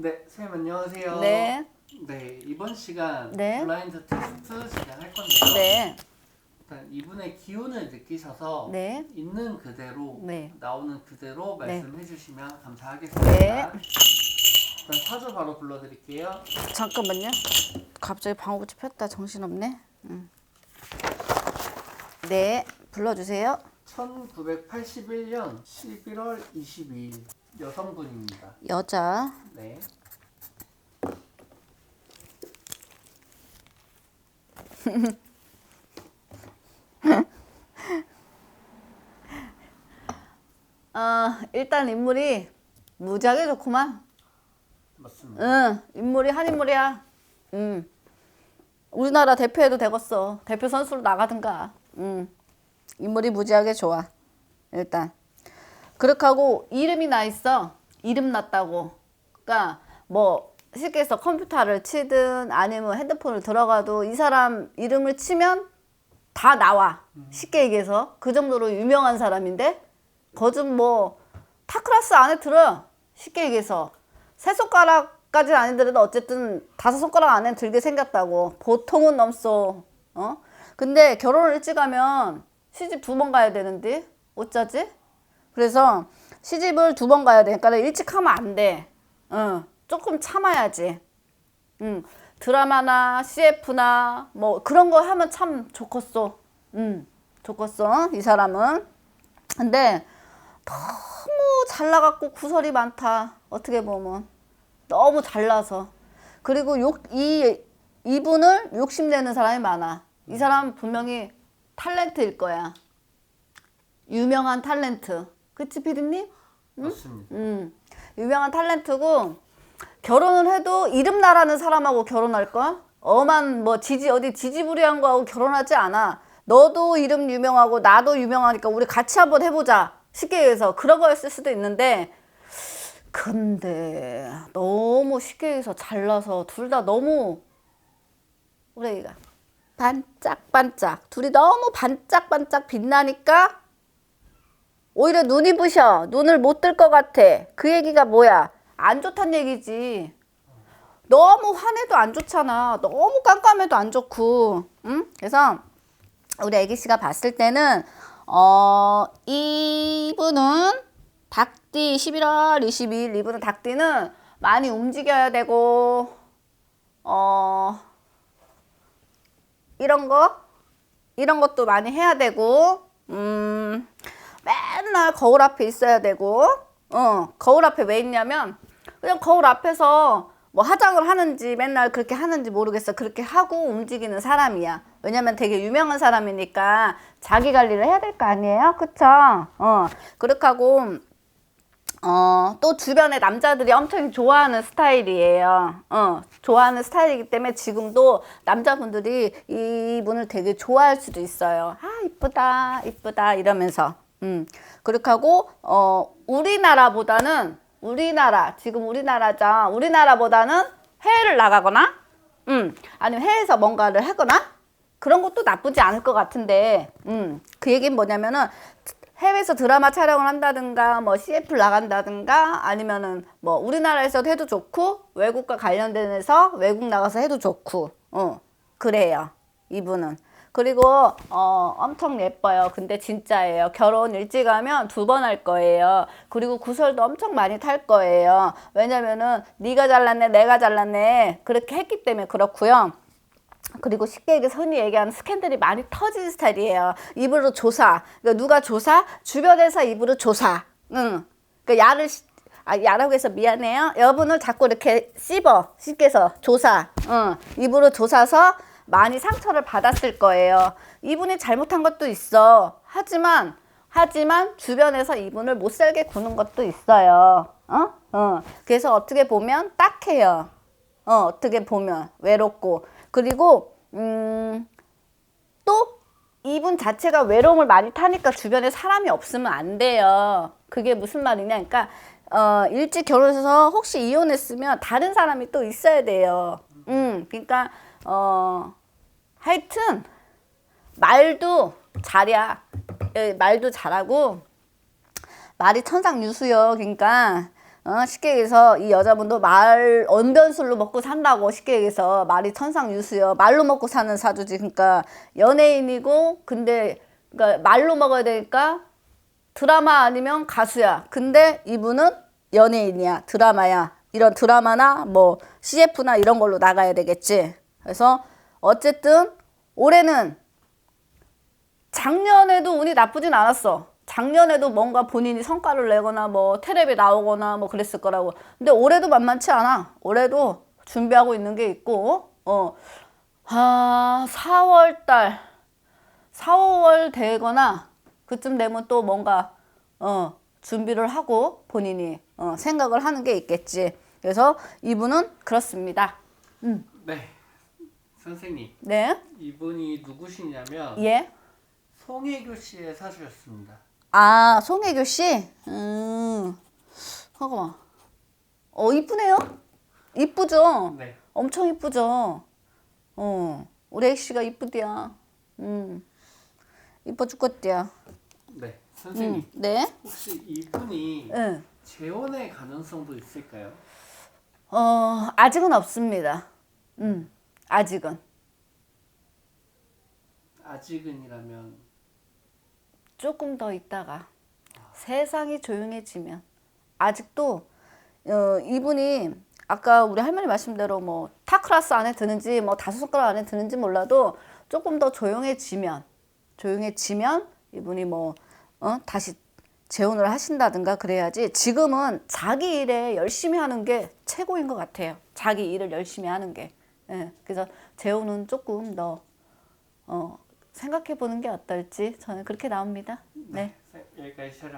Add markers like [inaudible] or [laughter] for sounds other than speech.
네, 선생님 안녕하세요. 네. 네, 이번 시간 네. 블라인드 테스트 진행할 건데요. 네. 일단 이분의 기운을 느끼셔서 네. 있는 그대로 네. 나오는 그대로 네. 말씀해 주시면 감사하겠습니다. 네. 일단 사주 바로 불러드릴게요. 잠깐만요. 갑자기 방어부치 폈다 정신없네. 음. 네, 불러주세요. 1981년 11월 22일 여성분입니다. 여자. 네. [laughs] 어, 일단 인물이 무지하게 좋구만. 맞습니다. 응, 인물이 한 인물이야. 응. 우리나라 대표해도 되겠어. 대표 선수로 나가든가. 응. 인물이 무지하게 좋아. 일단. 그렇게 하고 이름이 나 있어. 이름 났다고. 그러니까 뭐 쉽게 해서 컴퓨터를 치든 아니면 핸드폰을 들어가도 이 사람 이름을 치면 다 나와. 쉽게 얘기해서. 그 정도로 유명한 사람인데 거좀 뭐 타클라스 안에 들어. 쉽게 얘기해서. 세 손가락까지는 아니더라도 어쨌든 다섯 손가락 안에 들게 생겼다고. 보통은 넘소. 어? 근데 결혼을 일찍 하면 시집 두 번 가야 되는데 어쩌지? 그래서 시집을 두 번 가야 되니까 일찍 하면 안 돼. 응. 조금 참아야지. 응. 드라마나 CF나 뭐 그런 거 하면 참 좋겠어. 응. 좋겠어. 이 사람은. 근데 너무 잘 나갔고 구설이 많다. 어떻게 보면 너무 잘나서 그리고 욕, 이 이분을 욕심내는 사람이 많아. 이 사람 분명히 탤런트일 거야. 유명한 탤런트. 그치 피디님? 맞습니다. 음, 유명한 탤런트고 결혼을 해도 이름 나라는 사람하고 결혼할 거? 엄한 뭐 지지 어디 지지부리한 거하고 결혼하지 않아. 너도 이름 유명하고 나도 유명하니까 우리 같이 한번 해보자. 쉽게 얘기해서 그런 거였을 수도 있는데 근데 너무 쉽게 얘기해서 잘나서 둘 다 너무 우리가 반짝반짝 둘이 너무 반짝반짝 빛나니까 오히려 눈이 부셔. 눈을 못 뜰 것 같아. 그 얘기가 뭐야? 안 좋단 얘기지. 너무 화내도 안 좋잖아. 너무 깜깜해도 안 좋고. 응? 그래서 우리 애기 씨가 봤을 때는 어 이분은 닭띠 11월 22일 이분은 닭띠는 많이 움직여야 되고 어 이런 거 이런 것도 많이 해야 되고 음 맨날 거울 앞에 있어야 되고 어 거울 앞에 왜 있냐면 그냥 거울 앞에서 뭐 화장을 하는지 맨날 그렇게 하는지 모르겠어 그렇게 하고 움직이는 사람이야 왜냐면 되게 유명한 사람이니까 자기 관리를 해야 될 거 아니에요 그쵸 어 그렇게 하고 어, 또 주변에 남자들이 엄청 좋아하는 스타일이에요. 어, 좋아하는 스타일이기 때문에 지금도 남자분들이 이분을 되게 좋아할 수도 있어요. 아, 이쁘다, 이쁘다, 이러면서. 음, 그렇게 하고, 어, 우리나라보다는, 우리나라, 지금 우리나라죠. 우리나라보다는 해외를 나가거나, 음, 아니면 해외에서 뭔가를 하거나, 그런 것도 나쁘지 않을 것 같은데, 음, 그 얘기는 뭐냐면은, 해외에서 드라마 촬영을 한다든가 뭐 CF를 나간다든가 아니면은 뭐 우리나라에서도 해도 좋고 외국과 관련된 데서 외국 나가서 해도 좋고 어 그래요. 이분은 그리고 어 엄청 예뻐요 근데 진짜예요 결혼 일찍 하면 두 번 할 거예요 그리고 구설도 엄청 많이 탈 거예요 왜냐면은 네가 잘났네 내가 잘났네 그렇게 했기 때문에 그렇고요 그리고 쉽게 얘기해서 흔히 얘기하는 스캔들이 많이 터지는 스타일이에요. 입으로 조사. 그러니까 누가 조사? 주변에서 입으로 조사. 응. 그러니까 야를 시- 아, 야라고 해서 미안해요. 여분을 자꾸 이렇게 씹어. 쉽게 해서 조사. 응. 입으로 조사서 많이 상처를 받았을 거예요. 이분이 잘못한 것도 있어. 하지만 하지만 주변에서 이분을 못 살게 구는 것도 있어요. 어? 어. 그래서 어떻게 보면 딱해요. 어, 어떻게 보면 외롭고 그리고 음, 또 이분 자체가 외로움을 많이 타니까 주변에 사람이 없으면 안 돼요. 그게 무슨 말이냐? 그러니까 어, 일찍 결혼해서 혹시 이혼했으면 다른 사람이 또 있어야 돼요. 음, 그러니까 어, 하여튼 말도 잘이야. 예, 말도 잘하고 말이 천상유수요. 그러니까 어, 쉽게 얘기해서 이 여자분도 말 언변술로 먹고 산다고 쉽게 얘기해서 말이 천상유수요. 말로 먹고 사는 사주지. 그러니까 연예인이고 근데 그러니까 말로 먹어야 되니까 드라마 아니면 가수야. 근데 이분은 연예인이야. 드라마야. 이런 드라마나 뭐 CF나 이런 걸로 나가야 되겠지. 그래서 어쨌든 올해는 작년에도 운이 나쁘진 않았어. 작년에도 뭔가 본인이 성과를 내거나 뭐 테레비 나오거나 뭐 그랬을 거라고. 근데 올해도 만만치 않아. 올해도 준비하고 있는 게 있고, 어, 아, 4월 달, 4월 되거나 그쯤 되면 또 뭔가, 어, 준비를 하고 본인이 어, 생각을 하는 게 있겠지. 그래서 이분은 그렇습니다. 네. 선생님, 네. 이분이 누구시냐면 예. 송혜교 씨의 사주였습니다. 아, 송혜교 씨? 음, 잠깐만. 어, 이쁘네요? 이쁘죠? 네. 엄청 이쁘죠? 어, 우리 애씨가 이쁘디야. 음, 이뻐 죽겠디야. 네. 선생님, 음, 네? 혹시 이분이 응. 재혼의 가능성도 있을까요? 어, 아직은 없습니다. 음, 아직은. 아직은이라면 조금 더 있다가 세상이 조용해지면 아직도 어, 이분이 아까 우리 할머니 말씀대로 뭐 타클라스 안에 드는지 뭐 다섯 손가락 안에 드는지 몰라도 조금 더 조용해지면 조용해지면 이분이 뭐 어? 다시 재혼을 하신다든가 그래야지 지금은 자기 일에 열심히 하는 게 최고인 것 같아요. 자기 일을 열심히 하는 게. 예, 그래서 재혼은 조금 더 어, 생각해 보는 게 어떨지 저는 그렇게 나옵니다. 네. 여기까지 촬영.